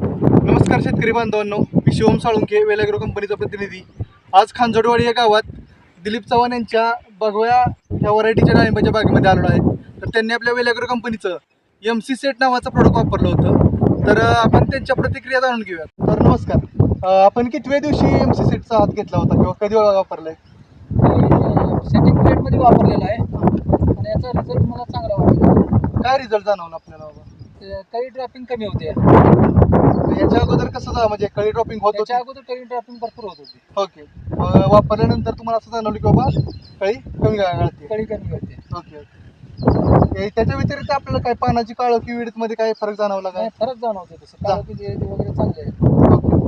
नमस्कार शेतकरी बांधवांनो मी शिवम साळुंके वेलाग्रो कंपनीचा प्रतिनिधी. आज खांजोडवाडी या गावात दिलीप चव्हाण यांच्या बघव्या या व्हरायटीच्या डाळिंबाच्या बागेमध्ये आलेलो आहे. तर त्यांनी आपल्या वेलाग्रो कंपनीचं एम सी सेट नावाचं प्रोडक्ट वापरलं होतं. तर आपण त्यांच्या प्रतिक्रिया जाणून घेऊया तर नमस्कार. आपण कितव्या दिवशी एम सी सेटचा हात घेतला होता किंवा कधी वापरलाय? सेटिंग प्लेटमध्ये वापरलेला आहे. आणि याचा रिझल्ट मला चांगला वाटला. काय रिझल्ट जाणवला आपल्याला? काही ड्रॉपिंग कमी होते. याच्या अगोदर कसं जा म्हणजे कळी ड्रॉपिंग होत त्याच्या अगोदर काही ड्रॉपिंग भरपूर होत होती. ओके. वापरल्यानंतर तुम्हाला असं जाणवलं की बाबा कळी कमी गळते. कळी कमी होते ओके ओके. त्याच्या व्यतिरिक्त आपल्याला काय पानाची काळं की विडत मध्ये काय फरक जाणवला काय? नाही फरक जाणवतो तसं. जा. काळोखी जे वगैरे चांगले आहे ओके.